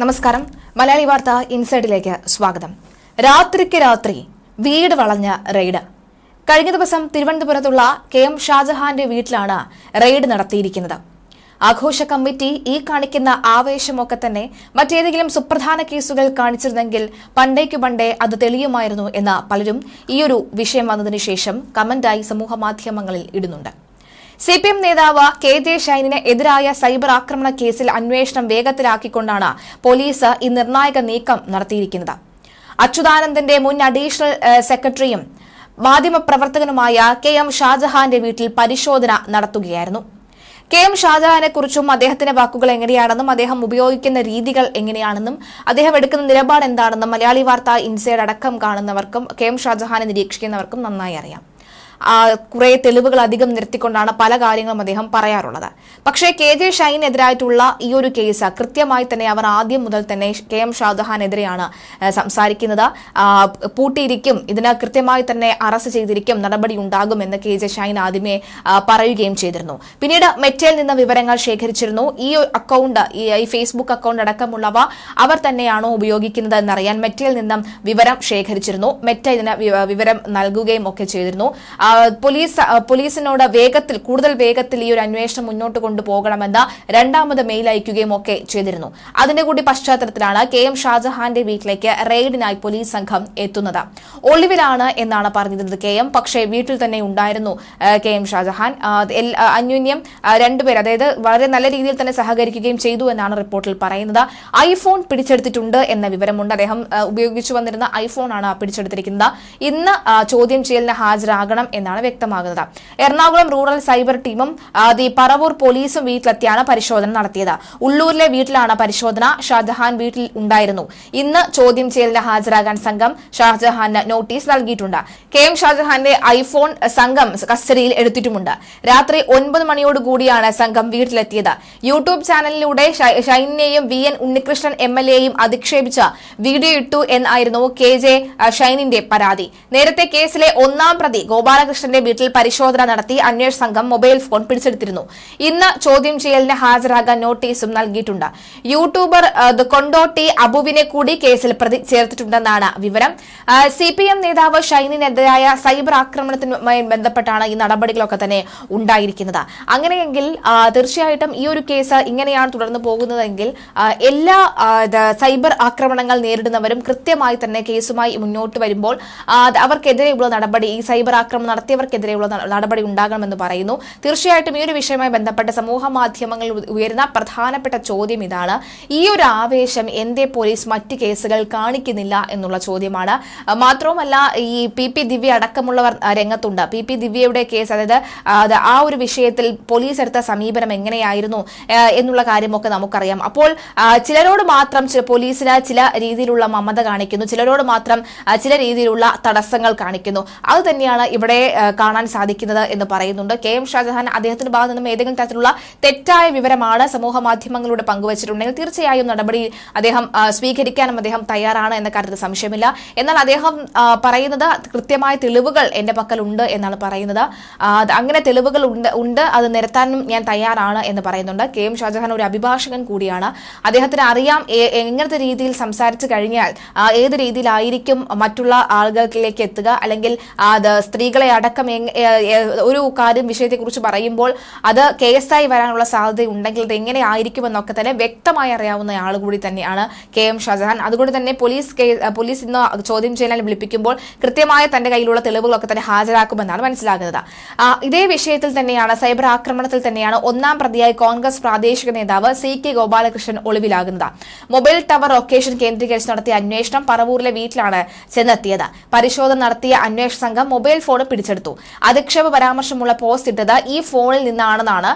നമസ്കാരം. മലയാളി വാർത്ത ഇൻസൈഡിലേക്ക് സ്വാഗതം. രാത്രിക്ക് രാത്രി വീട് വളഞ്ഞ റെയ്ഡ്. കഴിഞ്ഞ ദിവസം തിരുവനന്തപുരത്തുള്ള കെ എം ഷാജഹാന്റെ വീട്ടിലാണ് റെയ്ഡ് നടത്തിയിരിക്കുന്നത്. ആഘോഷ കമ്മിറ്റി ഈ കാണിക്കുന്ന ആവേശമൊക്കെ തന്നെ മറ്റേതെങ്കിലും സുപ്രധാന കേസുകൾ കാണിച്ചിരുന്നെങ്കിൽ പണ്ടേക്കു പണ്ടേ അത് തെളിയുമായിരുന്നു എന്ന് പലരും ഈയൊരു വിഷയം വന്നതിന് ശേഷം കമന്റായി സമൂഹ മാധ്യമങ്ങളിൽ ഇടുന്നുണ്ട്. സി പി എം നേതാവ് കെ ജെ ഷൈനിന് എതിരായ സൈബർ ആക്രമണ കേസിൽ അന്വേഷണം വേഗത്തിലാക്കിക്കൊണ്ടാണ് പോലീസ് ഈ നിർണായക നീക്കം നടത്തിയിരിക്കുന്നത്. അച്യുതാനന്ദന്റെ മുൻ അഡീഷണൽ സെക്രട്ടറിയും മാധ്യമപ്രവർത്തകനുമായ കെ എം ഷാജഹാന്റെ വീട്ടിൽ പരിശോധന നടത്തുകയായിരുന്നു. കെ എം ഷാജഹാനെക്കുറിച്ചും അദ്ദേഹത്തിന്റെ വാക്കുകൾ എങ്ങനെയാണെന്നും അദ്ദേഹം ഉപയോഗിക്കുന്ന രീതികൾ എങ്ങനെയാണെന്നും അദ്ദേഹം എടുക്കുന്ന നിലപാട് എന്താണെന്നും മലയാളി വാർത്ത ഇൻസൈഡ് അടക്കം കാണുന്നവർക്കും കെ എം ഷാജഹാനെ നിരീക്ഷിക്കുന്നവർക്കും നന്നായി അറിയാം. കുറെ തെളിവുകൾ അധികം നിർത്തിക്കൊണ്ടാണ് പല കാര്യങ്ങളും അദ്ദേഹം പറയാറുള്ളത്. പക്ഷേ കെ ജെ ഷൈനെതിരായിട്ടുള്ള ഈ ഒരു കേസ് കൃത്യമായി തന്നെ അവർ ആദ്യം മുതൽ തന്നെ കെ എം ഷാജഹാനെതിരെയാണ് സംസാരിക്കുന്നത്. പൂട്ടിയിരിക്കും. ഇതിന് കൃത്യമായി തന്നെ അറസ്റ്റ് ചെയ്തിരിക്കും. നടപടി ഉണ്ടാകുമെന്ന് കെ ജെ ഷൈൻ ആദ്യമേ പറയുകയും ചെയ്തിരുന്നു. പിന്നീട് മെറ്റയിൽ നിന്ന് വിവരങ്ങൾ ശേഖരിച്ചിരുന്നു. ഈ അക്കൗണ്ട് ഈ ഫേസ്ബുക്ക് അക്കൗണ്ട് അടക്കമുള്ളവ അവർ തന്നെയാണോ ഉപയോഗിക്കുന്നത് എന്നറിയാൻ മെറ്റയിൽ നിന്നും വിവരം ശേഖരിച്ചിരുന്നു. മെറ്റ ഇതിന് വിവരം നൽകുകയും ഒക്കെ ചെയ്തിരുന്നു. പോലീസ് പോലീസിനോട് വേഗത്തിൽ കൂടുതൽ വേഗത്തിൽ ഈ ഒരു അന്വേഷണം മുന്നോട്ട് കൊണ്ടുപോകണമെന്ന് രണ്ടാമത് മെയിൽ അയക്കുകയും ഒക്കെ ചെയ്തിരുന്നു. അതിന്റെ കൂടി പശ്ചാത്തലത്തിലാണ് കെ എം ഷാജഹാന്റെ വീട്ടിലേക്ക് റെയ്ഡിനായി പോലീസ് സംഘം എത്തുന്നത്. ഒളിവിലാണ് എന്നാണ് പറഞ്ഞിരുന്നത് കെ എം. പക്ഷേ വീട്ടിൽ തന്നെ ഉണ്ടായിരുന്നു കെ എം ഷാജഹാൻ. അന്യൂന്യം രണ്ടുപേർ അതായത് വളരെ നല്ല രീതിയിൽ തന്നെ സഹകരിക്കുകയും ചെയ്തു എന്നാണ് റിപ്പോർട്ടിൽ പറയുന്നത്. ഐഫോൺ പിടിച്ചെടുത്തിട്ടുണ്ട് എന്ന വിവരമുണ്ട്. അദ്ദേഹം ഉപയോഗിച്ചു വന്നിരുന്ന ഐഫോൺ ആണ് പിടിച്ചെടുത്തിരിക്കുന്നത്. ഇന്ന് ചോദ്യം ചെയ്യലിന് ഹാജരാകണം എന്നാണ് വ്യക്തമാകുന്നത്. എറണാകുളം റൂറൽ സൈബർ ടീമും ദി പറവൂർ പോലീസും വീട്ടിലെത്തിയാണ് പരിശോധന നടത്തിയത്. ഉള്ളൂരിലെ വീട്ടിലാണ് പരിശോധന. ഷാജഹാൻ വീട്ടിൽ ഉണ്ടായിരുന്നു. ഇന്ന് ചോദ്യം ചെയ്യലിന് ഹാജരാകാൻ സംഘം ഷാജഹാന് നോട്ടീസ് നൽകിയിട്ടുണ്ട്. കെ എം ഷാജഹാന്റെ ഐഫോൺ സംഘം കസ്റ്റഡിയിൽ എടുത്തിട്ടുമുണ്ട്. രാത്രി ഒൻപത് മണിയോടുകൂടിയാണ് സംഘം വീട്ടിലെത്തിയത്. യൂട്യൂബ് ചാനലിലൂടെ ഷൈനിനെയും V N Unnikrishnan M L എയും അധിക്ഷേപിച്ച വീഡിയോ ഇട്ടു എന്നായിരുന്നു കെ ജെ ഷൈനിന്റെ പരാതി. നേരത്തെ കേസിലെ ഒന്നാം പ്രതി ഗോപാലകൃഷ്ണന്റെ വീട്ടിൽ പരിശോധന നടത്തി അന്വേഷണ സംഘം മൊബൈൽ ഫോൺ പിടിച്ചെടുത്തിരുന്നു. ഇന്ന് ചോദ്യം ചെയ്യലിന് ഹാജരാകാൻ നോട്ടീസും നൽകിയിട്ടുണ്ട്. യൂട്യൂബർ കൊണ്ടോട്ടി അബുവിനെ കൂടി കേസിൽ പ്രതി ചേർത്തിട്ടുണ്ടെന്നാണ് വിവരം. സി പി എം നേതാവ് ഷൈനിനെതിരായ സൈബർ ആക്രമണത്തിനുമായി ബന്ധപ്പെട്ടാണ് ഈ നടപടികളൊക്കെ തന്നെ ഉണ്ടായിരിക്കുന്നത്. അങ്ങനെയെങ്കിൽ തീർച്ചയായിട്ടും ഈ ഒരു കേസ് ഇങ്ങനെയാണ് തുടർന്ന് പോകുന്നതെങ്കിൽ എല്ലാ സൈബർ ആക്രമണങ്ങൾ നേരിടുന്നവരും കൃത്യമായി തന്നെ കേസുമായി മുന്നോട്ട് വരുമ്പോൾ അവർക്കെതിരെയുള്ള നടപടി ഈ സൈബർ ആക്രമണം നടത്തിയവർക്കെതിരെയുള്ള നടപടി ഉണ്ടാകണമെന്ന് പറയുന്നു. തീർച്ചയായിട്ടും ഈ ഒരു വിഷയവുമായി ബന്ധപ്പെട്ട് സമൂഹ മാധ്യമങ്ങളിൽ ഉയരുന്ന പ്രധാനപ്പെട്ട ചോദ്യം ഇതാണ്. ഈ ഒരു ആവേശം എന്തേ പോലീസ് മറ്റ് കേസുകൾ കാണിക്കുന്നില്ല എന്നുള്ള ചോദ്യമാണ്. മാത്രവുമല്ല ഈ പി പി ദിവ്യ അടക്കമുള്ളവർ രംഗത്തുണ്ട്. പി പി ദിവ്യയുടെ കേസ് അതായത് ആ, ഒരു വിഷയത്തിൽ പോലീസ് എടുത്ത സമീപനം എങ്ങനെയായിരുന്നു എന്നുള്ള കാര്യമൊക്കെ നമുക്കറിയാം. അപ്പോൾ ചിലരോട് മാത്രം പോലീസിന് ചില രീതിയിലുള്ള മമത കാണിക്കുന്നു. ചിലരോട് മാത്രം ചില രീതിയിലുള്ള തടസ്സങ്ങൾ കാണിക്കുന്നു. അത് തന്നെയാണ് ഇവിടെ കാണാൻ സാധിക്കുന്നത് എന്ന് പറയുന്നുണ്ട്. കെ എം ഷാജഹാൻ അദ്ദേഹത്തിന്റെ ഭാഗത്തു നിന്നും ഏതെങ്കിലും തരത്തിലുള്ള തെറ്റായ വിവരമാണ് സമൂഹ മാധ്യമങ്ങളിലൂടെ പങ്കുവച്ചിട്ടുണ്ടെങ്കിൽ തീർച്ചയായും നടപടി അദ്ദേഹം സ്വീകരിക്കാനും അദ്ദേഹം തയ്യാറാണ് എന്ന കാര്യത്തിൽ സംശയമില്ല. എന്നാൽ അദ്ദേഹം പറയുന്നത് കൃത്യമായ തെളിവുകൾ എന്റെ പക്കലുണ്ട് എന്നാണ് പറയുന്നത്. അങ്ങനെ തെളിവുകൾ ഉണ്ട് ഉണ്ട് അത് നിരത്താനും ഞാൻ തയ്യാറാണ് എന്ന് പറയുന്നുണ്ട്. കെ എം ഷാജഹാൻ ഒരു അഭിഭാഷകൻ കൂടിയാണ്. അദ്ദേഹത്തിന് അറിയാം എങ്ങനത്തെ രീതിയിൽ സംസാരിച്ചു കഴിഞ്ഞാൽ ഏത് രീതിയിലായിരിക്കും മറ്റുള്ള ആളുകളിലേക്ക് എത്തുക അല്ലെങ്കിൽ സ്ത്രീകളെ അടക്കം ഒരു കാര്യം വിഷയത്തെക്കുറിച്ച് പറയുമ്പോൾ അത് കേസായി വരാനുള്ള സാധ്യത ഉണ്ടെങ്കിൽ അത് എങ്ങനെ ആയിരിക്കുമെന്നൊക്കെ തന്നെ വ്യക്തമായി അറിയാവുന്ന ആൾ കൂടി തന്നെയാണ് കെ എം ഷാജഹാൻ. അതുകൊണ്ട് തന്നെ പോലീസ് പോലീസ് ഇന്ന് ചോദ്യം ചെയ്യാൻ വിളിപ്പിക്കുമ്പോൾ കൃത്യമായ തന്റെ കയ്യിലുള്ള തെളിവുകളൊക്കെ തന്നെ ഹാജരാക്കുമെന്നാണ് മനസ്സിലാകുന്നത്. ഇതേ വിഷയത്തിൽ തന്നെയാണ് സൈബർ ആക്രമണത്തിൽ തന്നെയാണ് ഒന്നാം പ്രതിയായി കോൺഗ്രസ് പ്രാദേശിക നേതാവ് സി കെ ഗോപാലകൃഷ്ണൻ ഒളിവിലാകുന്നത്. മൊബൈൽ ടവർ ലൊക്കേഷൻ കേന്ദ്രീകരിച്ച് നടത്തിയ അന്വേഷണം പറവൂരിലെ വീട്ടിലാണ് ചെന്നെത്തിയത്. പരിശോധന നടത്തിയ അന്വേഷണ സംഘം മൊബൈൽ ഫോൺ പിടിച്ചെടുത്തു അധിക്ഷേപ പരാമർശമുള്ള പോസ്റ്റ് ഇട്ടത് ഈ ഫോണിൽ നിന്നാണെന്നാണ്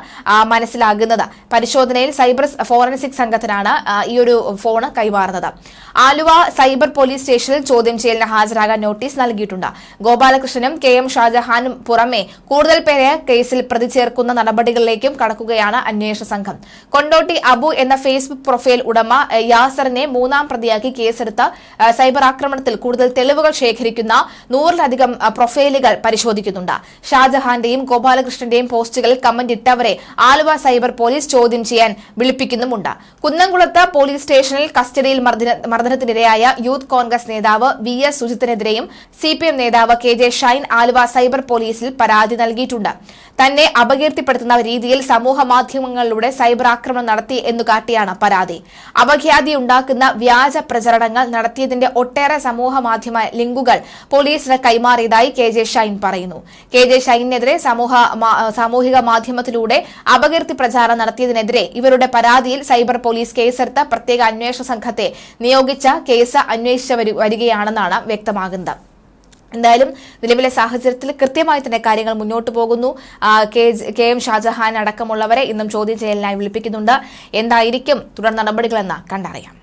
മനസ്സിലാകുന്നത്. പരിശോധനയിൽ സൈബർ ഫോറൻസിക് സംഘത്തിനാണ് ഈ ഒരു ഫോൺ കൈമാറുന്നത്. ആലുവ സൈബർ പോലീസ് സ്റ്റേഷനിൽ ചോദ്യം ചെയ്യലിന് ഹാജരാകാൻ നോട്ടീസ് നൽകിയിട്ടുണ്ട്. ഗോപാലകൃഷ്ണനും കെ എം ഷാജഹാനും പുറമെ കൂടുതൽ പേരെ കേസിൽ പ്രതി ചേർക്കുന്ന നടപടികളിലേക്കും കടക്കുകയാണ് അന്വേഷണ സംഘം. കൊണ്ടോട്ടി അബു എന്ന ഫേസ്ബുക്ക് പ്രൊഫൈൽ ഉടമ യാസറിനെ മൂന്നാം പ്രതിയാക്കി കേസെടുത്ത സൈബർ ആക്രമണത്തിൽ കൂടുതൽ തെളിവുകൾ ശേഖരിക്കുന്ന നൂറിലധികം പ്രൊഫൈലുകൾ പരിശോധിക്കുന്നുണ്ട്. ഷാജഹാന്റെയും ഗോപാലകൃഷ്ണന്റെയും പോസ്റ്റുകളിൽ കമന്റ് ഇട്ടവരെ ആലുവ സൈബർ പോലീസ് ചോദ്യം ചെയ്യാൻ വിളിപ്പിക്കുന്നുമുണ്ട്. കുന്നംകുളത്ത് പോലീസ് സ്റ്റേഷനിൽ കസ്റ്റഡിയിൽ മർദ്ദന- മർദ്ദനത്തിനിരയായ യൂത്ത് കോൺഗ്രസ് നേതാവ് വി എസ് സുജിത്തിനെതിരെയും സി പി എം നേതാവ് K J Shine Aluva cyber പോലീസിൽ പരാതി നൽകിയിട്ടുണ്ട്. തന്നെ അപകീർത്തിപ്പെടുത്തുന്ന രീതിയിൽ സമൂഹ മാധ്യമങ്ങളിലൂടെ സൈബർ ആക്രമണം നടത്തി എന്നു കാട്ടിയാണ് പരാതി. അപഖ്യാതി ഉണ്ടാക്കുന്ന വ്യാജ പ്രചരണങ്ങൾ നടത്തിയതിന്റെ ഒട്ടേറെ സമൂഹ മാധ്യമ ലിങ്കുകൾ പോലീസിന് കൈമാറിയതായി കെ ജെ ഷൈൻ പറയുന്നു. കെ ജെ ഷൈനെതിരെ സമൂഹ സാമൂഹിക മാധ്യമത്തിലൂടെ അപകീർത്തി പ്രചാരണം നടത്തിയതിനെതിരെ ഇവരുടെ പരാതിയിൽ സൈബർ പോലീസ് കേസെടുത്ത പ്രത്യേക അന്വേഷണ സംഘത്തെ നിയോഗിച്ച കേസ് അന്വേഷിച്ചു വരു- വരികയാണെന്നാണ് വ്യക്തമാകുന്നത്. എന്തായാലും നിലവിലെ സാഹചര്യത്തിൽ കൃത്യമായി തന്നെ കാര്യങ്ങൾ മുന്നോട്ട് പോകുന്നു. കെ കെ എം ഷാജഹാൻ അടക്കമുള്ളവരെ ഇന്നും ചോദ്യം ചെയ്യലിനായി വിളിപ്പിക്കുന്നുണ്ട്. എന്തായിരിക്കും തുടർ നടപടികളെന്ന് കണ്ടറിയാം.